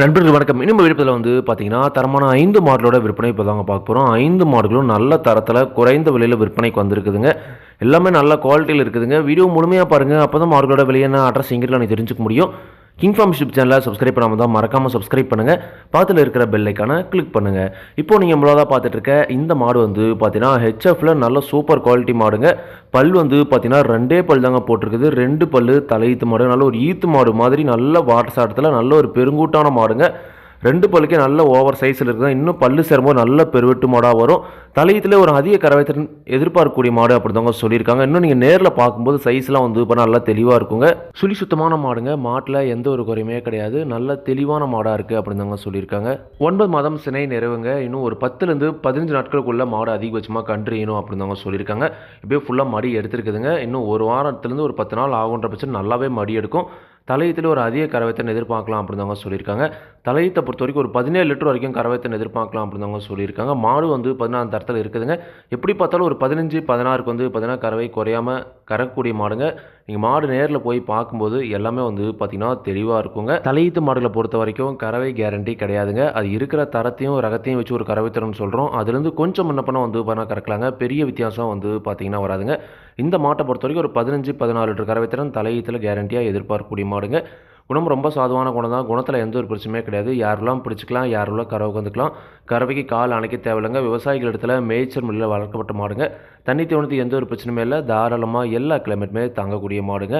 நண்பர்கள் வணக்கம். இன்னும் விருப்பத்தில் வந்து பார்த்தீங்கன்னா தரமான ஐந்து மாடலோட விற்பனை இப்போ தாங்க பார்க்க போகிறோம் ஐந்து மாடலும் நல்ல தரத்தில் குறைந்த விலையில் விற்பனைக்கு வந்திருக்குதுங்க. எல்லாமே நல்ல குவாலிட்டியில் இருக்குதுங்க. வீடியோ முழுமையாக பாருங்கள் அப்போ தான் மாடலோட விலையான அட்ரஸ் எங்கிட்ட நான் தெரிஞ்சுக்க முடியும். கிங் ஃபார்ம் சேனலை சப்ஸ்கிரைப் பண்ணாமல் தான் மறக்காமல் சப்ஸ்கிரைப் பண்ணுங்கள் பார்த்துல இருக்கிற பெல்லைக்கான கிளிக் பண்ணுங்கள் இப்போ நீங்கள் முழுவதாக பார்த்துட்டு இருக்க இந்த மாடு வந்து பார்த்தீங்கன்னா ஹெச்எஃப்ல நல்ல சூப்பர் குவாலிட்டி மாடுங்க. பல் வந்து பார்த்தீங்கன்னா ரெண்டே பல் தாங்க போட்டிருக்குது. ரெண்டு பல் தலையீத்து மாடு. நல்ல ஒரு ஈத்து மாடு மாதிரி நல்ல வாட்டர் சாட்டத்தில் நல்ல ஒரு பெருங்கூட்டான மாடுங்க. ரெண்டு பல்லுக்கே நல்ல ஓவர் சைஸில் இருக்குது? இன்னும் பல்லு சேரும்போது நல்ல பெருவெட்டு மாடாக வரும். தலையத்தில் ஒரு அதிக கரவைத்திறன் எதிர்பார்க்கக்கூடிய மாடு அப்படிதாங்க சொல்லியிருக்காங்க. இன்னும் நீங்கள் நேரில் பார்க்கும்போது சைஸ்லாம் வந்து இப்போ நல்லா தெளிவாக இருக்குங்க. சுழி சுத்தமான மாடுங்க. மாட்டில் எந்த ஒரு குறையுமே கிடையாது. நல்ல தெளிவான மாடாக இருக்குது அப்படிதாங்க சொல்லியிருக்காங்க. ஒன்பது மாதம் சினை நிறைவுங்க. இன்னும் ஒரு பத்துலேருந்து பதினஞ்சு நாட்களுக்குள்ளே மாடு அதிகபட்சமாக கண்டறியணும் அப்படிதாங்க சொல்லியிருக்காங்க. இப்படியே ஃபுல்லாக மடி எடுத்துருக்குதுங்க. இன்னும் ஒரு வாரத்துலேருந்து ஒரு பத்து நாள் ஆகுன்ற பட்சம் நல்லாவே மடி எடுக்கும். தலையத்தில் ஒரு அதிக கறவைத்தன் எதிர்பார்க்கலாம் அப்படின்னு சொல்லியிருக்காங்க. தலையத்தை பொறுத்த வரைக்கும் ஒரு பதினேழு லிட்டர் வரைக்கும் கறவைத்தன் எதிர்பார்க்கலாம் அப்படின்னு சொல்லியிருக்காங்க. மாடு வந்து பதினாறு தரத்தில் இருக்குதுங்க. எப்படி பார்த்தாலும் ஒரு பதினஞ்சு பதினாறுக்கு வந்து பார்த்தீங்கன்னா கறவை குறையாமல் கறக்கக்கூடிய மாடுங்க. நீங்கள் மாடு நேரில் போய் பார்க்கும்போது எல்லாமே வந்து பார்த்திங்கன்னா தெளிவாக இருக்குங்க. தலையீத்து மாடுகளை பொறுத்த வரைக்கும் கறவை கேரண்டி கிடையாதுங்க. அது இருக்கிற தரத்தையும் ரகத்தையும் வச்சு ஒரு கறவைத்தரம்னு சொல்கிறோம் அதுலேருந்து கொஞ்சம் முன்ன பண்ண வந்து பண்ணால் கறக்கலாங்க. பெரிய வித்தியாசம் வந்து பார்த்திங்கன்னா வராதுங்க. இந்த மாட்டை பொறுத்த வரைக்கும் ஒரு பதினஞ்சு பதினாலு லிட்டர் கறவைத்திறன் தலையீத்தில் கேரண்டியாக எதிர்பார்க்கக்கூடிய மாடுங்க. குணம் ரொம்ப சாதுவான குணம் தான். குணத்தில் எந்த ஒரு பிரச்சனையுமே கிடையாது. யாரெல்லாம் பிடிச்சிக்கலாம் யாரெல்லாம் கறவை வந்துக்கலாம் கறவைக்கு கால் அணைக்க தேவையில்லைங்க. விவசாயிகள் இடத்துல மேய்ச்சல் முறையில் வளர்க்கப்பட்ட மாடுங்க. தண்ணி தோணுது எந்த ஒரு பிரச்சனையுமே இல்லை. தாராளமாக எல்லா கிளைமேட்டுமே தாங்கக்கூடிய மாடுங்க.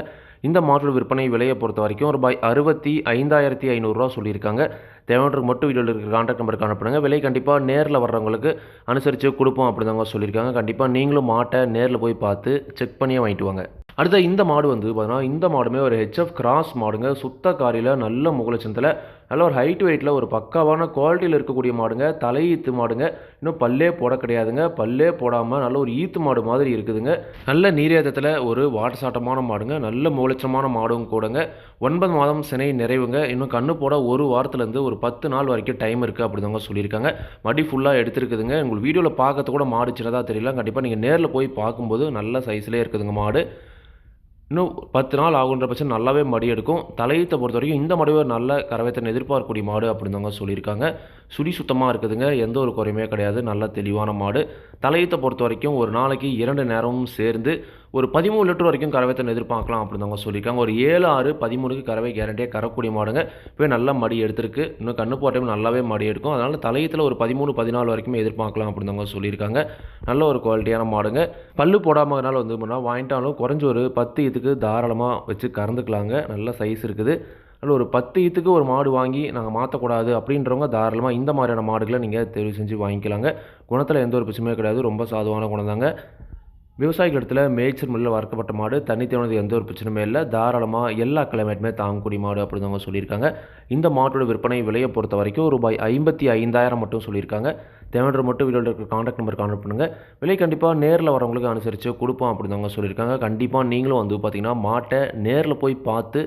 இந்த மாட்டோட விற்பனை விலையை பொறுத்த வரைக்கும் ரூபாய் அறுபத்தி ஐந்தாயிரத்தி ஐநூறுரூவா சொல்லியிருக்காங்க. தேவையானவருக்கு மட்டும் வீடியோவில் இருக்கிற கான்டாக்ட் நம்பருக்கு அனுப்புங்க விலை கண்டிப்பாக நேரில் வர்றவங்களுக்கு அனுசரித்து கொடுப்போம் அப்படி தாங்க சொல்லியிருக்காங்க. கண்டிப்பாக நீங்களும் மாட்டை நேரில் போய் பார்த்து செக் பண்ணியே வாங்கிட்டு வாங்க. அடுத்த இந்த மாடு வந்து பார்த்தீங்கன்னா இந்த மாடுமே ஒரு ஹெச்எஃப் கிராஸ் மாடுங்க. சுத்த காரியில் நல்ல முகலச்சந்தில் நல்ல ஒரு ஹைட் வெயிட்டில் ஒரு பக்காவான குவாலிட்டியில் இருக்கக்கூடிய மாடுங்க. தலை ஈத்து மாடுங்க. இன்னும் பல்லே போட கிடையாதுங்க. பல்லே போடாமல் நல்ல ஒரு ஈத்து மாடு மாதிரி இருக்குதுங்க. நல்ல நீரேதத்தில் ஒரு வாட்டர் சாட்டமான மாடுங்க. நல்ல முகலட்சமான மாடும் கூடங்க. ஒன்பது மாதம் சினை நிறைவுங்க. இன்னும் கண்ணு போட ஒரு வாரத்துலேருந்து ஒரு பத்து நாள் வரைக்கும் டைம் இருக்குது அப்படிதாங்க சொல்லியிருக்காங்க. மடி ஃபுல்லாக எடுத்துருக்குதுங்க. உங்களுக்கு வீடியோவில் பார்க்கறது கூட மாடு சின்னதாக தெரியல. கண்டிப்பாக நீங்கள் நேரில் போய் பார்க்கும்போது நல்ல சைஸ்லேயே இருக்குதுங்க மாடு. இன்னும் பத்து நாள் ஆகுன்ற பட்சம் நல்லாவே மடி எடுக்கும். தலையத்தை பொறுத்த வரைக்கும் இந்த மடிவை நல்ல கரவைத்தன் எதிர்பார்க்கக்கூடிய மாடு அப்படின்னு சொல்லியிருக்காங்க. சுடி சுத்தமாக இருக்குதுங்க. எந்த ஒரு குறையுமே கிடையாது. நல்ல தெளிவான மாடு. தலையத்தை பொறுத்த வரைக்கும் ஒரு நாளைக்கு இரண்டு நேரமும் சேர்ந்து ஒரு பதிமூணு லிட்டர் வரைக்கும் கறவைத்தன் எதிர்பார்க்கலாம் அப்படின்னு அவங்க சொல்லியிருக்காங்க. ஒரு ஏழு ஆறு பதிமூணுக்கு கறவை கேரண்டியாக கறக்கூடிய மாடுங்க. இப்போ நல்லா மடி எடுத்திருக்கு. இன்னும் கண்ணு போட்ட டைம் நல்லாவே மடி எடுக்கும். அதனால் தலையத்தில் ஒரு பதிமூணு பதினாலு வரைக்கும் எதிர்பார்க்கலாம் அப்படின்னு அவங்க சொல்லியிருக்காங்க. நல்ல ஒரு குவாலிட்டியான மாடுங்க. பல்லு போடாமனால வந்து பண்ணால் வாங்கிட்டாலும் குறைஞ்ச ஒரு பத்து இதுக்கு தாராளமாக வச்சு கறந்துக்கலாங்க. நல்ல சைஸ் இருக்குது. அதில் ஒரு பத்து ஈத்துக்கு ஒரு மாடு வாங்கி நாங்கள் மாற்றக்கூடாது அப்படின்றவங்க தாராளமாக இந்த மாதிரியான மாடுகளை நீங்கள் தெரிவு செஞ்சு வாங்கிக்கலாங்க. குணத்தில் எந்த ஒரு பிரச்சனையும் கிடையாது. ரொம்ப சாதுவான குணம் தாங்க. விவசாயிகள் இடத்துல மேய்ச்சல் முறையில் வளர்க்கப்பட்ட மாடு தண்ணி தேவனது எந்த ஒரு பிரச்சனையுமே இல்லை. தாராளமாக எல்லா கிளைமேட்டுமே தாங்கக்கூடிய மாடு அப்படின்னு அவங்க சொல்லியிருக்காங்க. இந்த மாட்டோட விற்பனை விலையை பொறுத்த வரைக்கும் ரூபாய் ஐம்பத்தி ஐந்தாயிரம் மட்டும் சொல்லியிருக்காங்க. தேவையான மட்டும் வீடியோவில் இருக்கிற காண்டாக்ட் நம்பர் கான்டாக்ட் பண்ணுங்கள் விலை கண்டிப்பாக நேரில் வரவங்களுக்கு அனுசரித்து கொடுப்போம் அப்படின்னு அவங்க சொல்லியிருக்காங்க. கண்டிப்பாக நீங்களும் வந்து பார்த்திங்கன்னா மாட்டை நேரில் போய் பார்த்து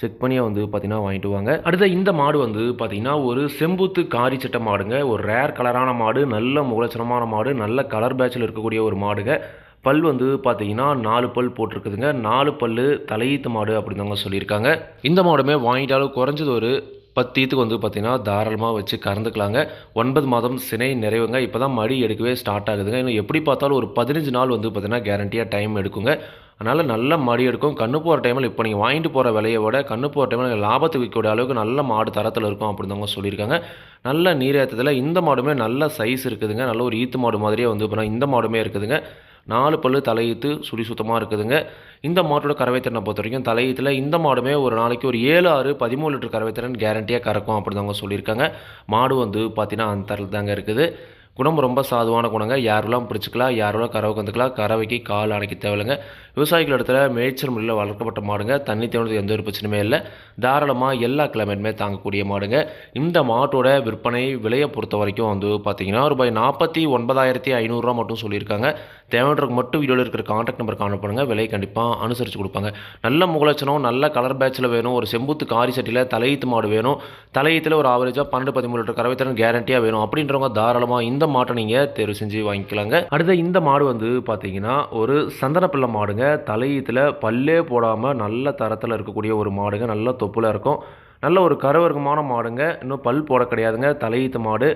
செக் பண்ணியே வந்து பார்த்தீங்கன்னா வாங்கிட்டு வாங்க. அடுத்த இந்த மாடு வந்து பார்த்திங்கன்னா ஒரு செம்புத்து காரி சட்ட மாடுங்க. ஒரு ரேர் கலரான மாடு நல்ல மூலச்சனமான மாடு நல்ல கலர் பேட்சில் இருக்கக்கூடிய ஒரு மாடுங்க. பல் வந்து பார்த்தீங்கன்னா நாலு பல் போட்டிருக்குதுங்க. நாலு பல் தலையீத்து மாடு அப்படிதாங்க சொல்லியிருக்காங்க. இந்த மாடுமே வாங்கிட்டாலும் குறைஞ்சது ஒரு பத்து ஈத்துக்கு வந்து பார்த்திங்கன்னா தாராளமாக வச்சு கறந்துக்கலாங்க. ஒன்பது மாதம் சினை நிறைவுங்க. இப்போ தான் மடி எடுக்கவே ஸ்டார்ட் ஆகுதுங்க. இன்னும் எப்படி பார்த்தாலும் ஒரு பதினஞ்சு நாள் வந்து பார்த்திங்கன்னா கேரண்டியாக டைம் எடுக்குங்க. அதனால் நல்ல மடி எடுக்கும். கண்ணு போகிற டைமில் இப்போ நீங்கள் வாங்கிட்டு போகிற விலையை விட கண்ணு போகிற டைமில் லாபத்துக்கு விற்கக்கூடிய அளவுக்கு நல்ல மாடு தரத்தில் இருக்கும் அப்படின்னு சொல்லியிருக்காங்க. நல்ல நீரேற்றத்தில் இந்த மாடுமே நல்ல சைஸ் இருக்குதுங்க. நல்ல ஒரு ஈத்து மாடு மாதிரியே வந்து இப்போ இந்த மாடுமே இருக்குதுங்க. நாலு பல்லு தலையீத்து சுடி சுத்தமாக இருக்குதுங்க. இந்த மாட்டோட கறவைத்திறனை பொறுத்த வரைக்கும் தலையீத்தில் இந்த மாடுமே ஒரு நாளைக்கு ஒரு ஏழு ஆறு பதிமூணு லிட்டர் கறவைத்திறன் கேரண்டியாக கறக்கும் அப்படி தாங்க சொல்லியிருக்காங்க. மாடு வந்து பார்த்தீங்கன்னா அந்த தரத்தில் தாங்க இருக்குது. குணம் ரொம்ப சாதுவான குணங்க. யாரெல்லாம் பிடிச்சிக்கலாம் யாரெல்லாம் கறவைக்கு வந்துக்கலாம் கறவைக்கு கால் அணைக்க தேவையில்லைங்க. விவசாயிகள் இடத்துல மேய்ச்சல் முறையில் வளர்க்கப்பட்ட மாடுங்க. தண்ணி தேவனது எந்த ஒரு பிரச்சனையுமே இல்லை. தாராளமாக எல்லா கிளைமேட்டுமே தாங்கக்கூடிய மாடுங்க. இந்த மாட்டோட விற்பனை விலையை பொறுத்த வரைக்கும் வந்து பார்த்தீங்கன்னா ரூபாய் நாற்பத்தி ஒன்பதாயிரத்தி ஐநூறுரூவா மட்டும் சொல்லியிருக்காங்க. தேவைன்றதுக்கு மட்டும் வீடியோவில் இருக்கிற காண்டாக்ட் நம்பர் காணப்படுங்க விலை கண்டிப்பாக அனுசரித்து கொடுப்பாங்க. நல்ல முகலட்சணம் நல்ல கலர் பேட்சில் வேணும். ஒரு செம்புத்து காரி சட்டியில் தலையீத்து மாடு வேணும். தலையீத்தில் ஒரு ஆவரேஜாக பன்னெண்டு பதிமூணு லிட்டர் கறவைத்திறன் கேரண்டியாக வேணும். அப்படின்றவங்க தாராளமாக இந்த மாட்டை நீங்கள் தேர்வு செஞ்சு வாங்கிக்கலாங்க. அடுத்த இந்த மாடு வந்து பார்த்தீங்கன்னா ஒரு சந்தனப்பிள்ளை மாடுங்க. தலையீத்தில் பல்லே போடாமல் நல்ல தரத்தில் இருக்கக்கூடிய ஒரு மாடுங்க. நல்ல தொப்புல இருக்கும். நல்ல ஒரு கருவர்க்கமான மாடுங்க. இன்னும் பல் போட கிடையாதுங்க. தலையீத்து மாடு.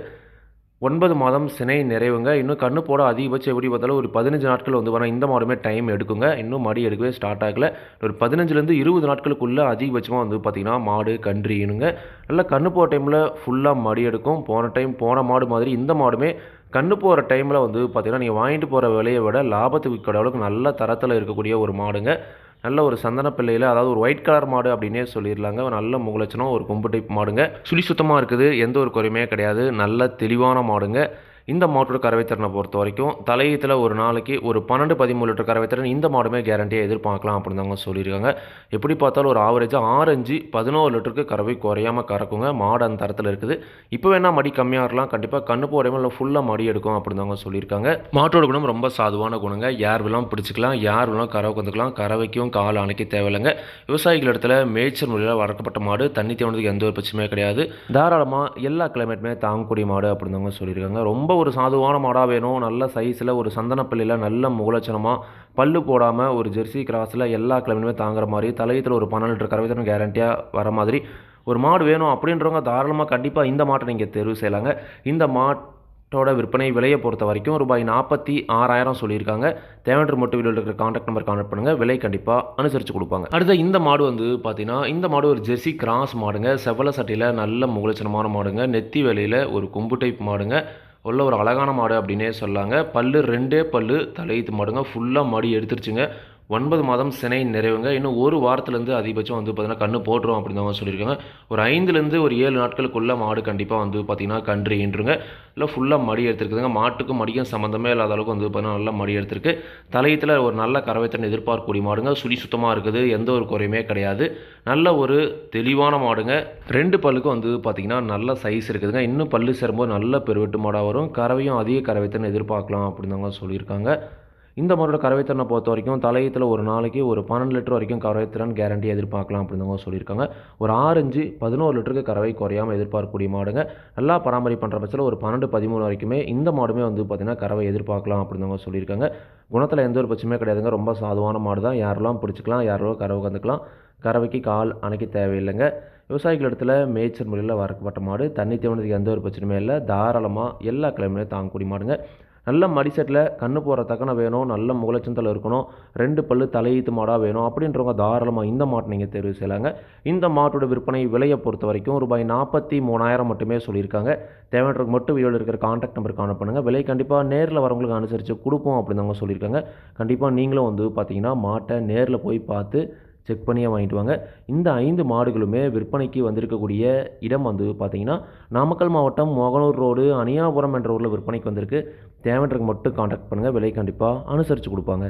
ஒன்பது மாதம் சினை நிறைவுங்க. இன்னும் கண்ணு போட அதிகபட்சம் எப்படி பார்த்தாலும் ஒரு பதினஞ்சு நாட்கள் வந்து வரும் இந்த மாடுமே டைம் எடுக்குங்க. இன்னும் மடி எடுக்கவே ஸ்டார்ட் ஆகல. ஒரு பதினஞ்சுலேருந்து இருபது நாட்களுக்குள்ளே அதிகபட்சமாக வந்து பார்த்திங்கன்னா மாடு கன்று ஈனுங்க நல்லா கண்ணு போகிற டைமில் ஃபுல்லாக மடி எடுக்கும். போன டைம் போன மாடு மாதிரி இந்த மாடுமே கண்ணு போகிற டைமில் வந்து பார்த்திங்கன்னா நீங்கள் வாங்கிட்டு போகிற விலையை விட லாபத்துக்கு விற்கிற அளவுக்கு நல்ல தரத்தில் இருக்கக்கூடிய ஒரு மாடுங்க. நல்ல ஒரு சந்தன பிள்ளையில் அதாவது ஒரு ஒயிட் கலர் மாடு அப்படின்னே சொல்லிடலாங்க. நல்ல முகலட்சணம் ஒரு கொம்பு டைப் மாடுங்க. சுழி சுத்தமாக இருக்குது எந்த ஒரு குறையுமே கிடையாது. நல்ல தெளிவான மாடுங்க. இந்த மாட்டோட கறவைத்திறனை பொறுத்த வரைக்கும் தலையத்தில் ஒரு நாளைக்கு ஒரு பன்னெண்டு பதிமூணு லிட்டர் கறவைத்திறன் இந்த மாடுமே கேரண்டியாக எதிர்பார்க்கலாம் அப்படின்னு தாங்க சொல்லியிருக்காங்க. எப்படி பார்த்தாலும் ஒரு ஆவரேஜாக ஆரஞ்சு பதினோரு லிட்டருக்கு கறவை குறையாமல் கறக்குங்க. மாடு அந்த தரத்தில் இருக்குது. இப்போ வேணால் மடி கம்மியாக இருக்கலாம் கண்டிப்பாக கண்ணு போடையும் இல்லை ஃபுல்லாக மடி எடுக்கும் அப்படின்னு தாங்க சொல்லியிருக்காங்க. மாட்டோட குணம் ரொம்ப சாதுவான குணங்க. யார் வேணாலும் பிடிச்சிக்கலாம். யார் வேணாலும் கறவை கொண்டுக்கலாம் கறவைக்கும் கால் அணைக்க தேவையில்லைங்க. விவசாயிகள் இடத்துல மேய்ச்சல் முறையில் வளர்க்கப்பட்ட மாடு தண்ணி தேவனதுக்கு எந்த ஒரு பிரச்சனையுமே கிடையாது. தாராளமாக எல்லா கிளைமேட்டுமே தாங்கக்கூடிய மாடு அப்படின்னு தாங்க சொல்லியிருக்காங்க. ரொம்ப ஒரு சாதுவான மாடாக வேணும். நல்ல சைஸில் ஒரு சந்தனப்பள்ளியில் நல்ல முகலட்சணமாக பல்லு போடாமல் ஒரு ஜெர்சி கிராஸில் எல்லா கிழமையுமே தாங்குற மாதிரி தலையத்தில் ஒரு பன்னெண்டு லிட்டர் கேரண்டியாக வர மாதிரி ஒரு மாடு வேணும் அப்படின்றவங்க தாராளமாக கண்டிப்பாக இந்த மாட்டை நீங்கள் தேர்வு செய்யலாங்க. இந்த மாட்டோட விற்பனை விலையை பொறுத்த வரைக்கும் ரூபாய் நாற்பத்தி ஆறாயிரம் சொல்லியிருக்காங்க. தேவன்ற மொட்டு வீடியோவில் இருக்கிற காண்டாக்ட் நம்பர் கான்டாக்ட் பண்ணுங்கள் விலை கண்டிப்பாக அனுசரித்து கொடுப்பாங்க. அடுத்த இந்த மாடு வந்து பார்த்தீங்கன்னா இந்த மாடு ஒரு ஜெர்சி கிராஸ் மாடுங்க. செவ்வல சட்டையில் நல்ல முகலட்சணமான மாடுங்க. நெத்தி வேலையில் ஒரு கொம்பு டைப் மாடுங்க. உள்ள ஒரு அழகான மாடு அப்படின்னே சொல்லாங்க. பல்லு ரெண்டே பல்லு தலையீத்து மாடுங்க. ஃபுல்லாக மாடி எடுத்துருச்சுங்க. ஒன்பது மாதம் சினை நிறைவுங்க. இன்னும் ஒரு வாரத்துலேருந்து அதிகபட்சம் வந்து பார்த்திங்கன்னா கண்ணு போட்டுரும் அப்படின்னு சொல்லியிருக்காங்க. ஒரு ஐந்துலேருந்து ஒரு ஏழு நாட்களுக்குள்ள மாடு கண்டிப்பாக வந்து பார்த்தீங்கன்னா கன்று ஈன்றுங்க இல்லை ஃபுல்லாக மடி எடுத்துருக்குதுங்க. மாட்டுக்கும் மடிக்கும் சம்மந்தமே இல்லாத அளவுக்கு வந்து பார்த்தீங்கன்னா நல்லா மடி எடுத்திருக்கு. தலையத்தில் ஒரு நல்ல கறவைத்தன் எதிர்பார்க்கக்கூடிய மாடுங்க. சுழி சுத்தமாக இருக்குது. எந்த ஒரு குறையுமே கிடையாது. நல்ல ஒரு தெளிவான மாடுங்க. ரெண்டு பல்லுக்கும் வந்து பார்த்திங்கன்னா நல்ல சைஸ் இருக்குதுங்க. இன்னும் பல்லு சேரும்போது நல்ல பெருவெட்டு மாடாக வரும். கறவையும் அதிக கறவைத்தன் எதிர்பார்க்கலாம் அப்படின்னு தாங்க சொல்லியிருக்காங்க. இந்த மாடோட கறவைத்திறனை பொறுத்த வரைக்கும் தலையத்தில் ஒரு நாளைக்கு ஒரு பன்னெண்டு லிட்டர் வரைக்கும் கறவைத்திறன் கேரண்டி எதிர்பார்க்கலாம் அப்படின்னு சொல்லியிருக்காங்க. ஒரு ஆரஞ்சு பதினோரு லிட்டருக்கு கறவை குறையாமல் எதிர்பார்க்கக்கூடிய மாடுங்க. நல்லா பராமரிப்பு பண்ணுற பட்சத்தில் ஒரு பன்னெண்டு பதிமூணு வரைக்குமே இந்த மாடுமே வந்து பார்த்திங்கன்னா கறவை எதிர்பார்க்கலாம் அப்படின்னு சொல்லியிருக்காங்க. குணத்தில் எந்த ஒரு பிரச்சனையுமே கிடையாதுங்க. ரொம்ப சாதுவான மாடு தான் யாரெல்லாம் பிடிச்சிக்கலாம் யாரெல்லாம் கறவை கந்துக்கலாம் கறவைக்கு கால் அணைக்க தேவையில்லைங்க. விவசாயிகள் இடத்துல மேய்ச்சல் முறையில் வறக்கப்பட்ட மாடு. தண்ணி தேவனதுக்கு எந்த ஒரு பிரச்சனையுமே இல்லை. தாராளமாக எல்லா கிழமையிலும் தாங்கக்கூடிய மாடுங்க. நல்ல மடிசெட்டில் கண்ணு போகிற தக்கன வேணும் நல்ல முகலட்சத்தில் இருக்கணும் ரெண்டு பல்லு தலையீத்து மாடாக வேணும் அப்படின்றவங்க தாராளமாக இந்த மாட்டை நீங்கள் தேர்வு செய்யலாங்க. இந்த மாட்டோட விற்பனை விலையை பொறுத்த வரைக்கும் ரூபாய் நாற்பத்தி மூணாயிரம் மட்டுமே சொல்லியிருக்காங்க. தேவைன்றவங்க மட்டும் வீடியோவில் இருக்கிற காண்டாக்ட் நம்பர் காண பண்ணுங்கள் விலை கண்டிப்பாக நேரில் வரவங்களுக்கு அனுசரித்து கொடுப்போம் அப்படின்னு அவங்க சொல்லியிருக்காங்க. கண்டிப்பாக நீங்களும் வந்து பார்த்தீங்கன்னா மாட்டை நேரில் போய் பார்த்து செக் பண்ணியே வாங்கிட்டு வாங்க. இந்த ஐந்து மாடுகளுமே விற்பனைக்கு வந்திருக்கக்கூடிய இடம் வந்து பார்த்தீங்கன்னா நாமக்கல் மாவட்டம் மோகனூர் ரோடு அணியாபுரம் என்ற ஊரில் விற்பனைக்கு வந்திருக்கு. தேவைன்றக்கு மட்டும் காண்டாக்ட் பண்ணுங்கள் விலை கண்டிப்பாக அனுசரித்து கொடுப்பாங்க.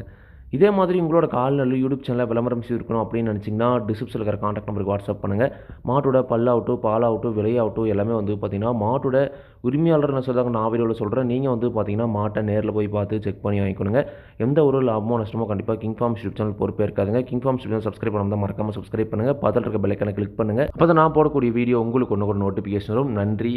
இதே மாதிரி உங்களோட கால்நடை யூடியூப் சேனலில் விளம்பரம் இருக்கணும் அப்படின்னு நினச்சிங்கன்னா டிஸ்கிரிப்ஷனில் இருக்கிற காண்டாக்ட் நம்பருக்கு வாட்ஸ்அப் பண்ணுங்கள் மாட்டோட பல்லாகட்டும் பாலாகட்டும் விலையாகட்டும் எல்லாமே வந்து பார்த்திங்கன்னா மாட்டோட உரிமையாளர் நான் சொல்கிறாங்க நான் வீடியோவில் சொல்கிறேன் நீங்கள் வந்து பார்த்தீங்கன்னா மாட்டை நேரில் போய் பார்த்து செக் பண்ணி வாங்கிக்கணுங்க. எந்த ஒரு லாபமோ நஷ்டமோ கண்டிப்பாக கிங் ஃபார்ம் யூடியூப் சேனல் பொறுப்பே இருக்காதுங்க. கிங் ஃபார்ம் யூடியூப் சப்ஸ்கிரைப் பண்ணாமல் மறக்காமல் சப்ஸ்கிரைப் பண்ணுங்கள் பக்கத்தில் இருக்க பெல்லைக்கான கிளிக் பண்ணுங்கள் அப்போ தான் நான் போடக்கூடிய வீடியோ உங்களுக்கு ஒன்று கூட நோட்டிஃபிகேஷன் வரும். நன்றி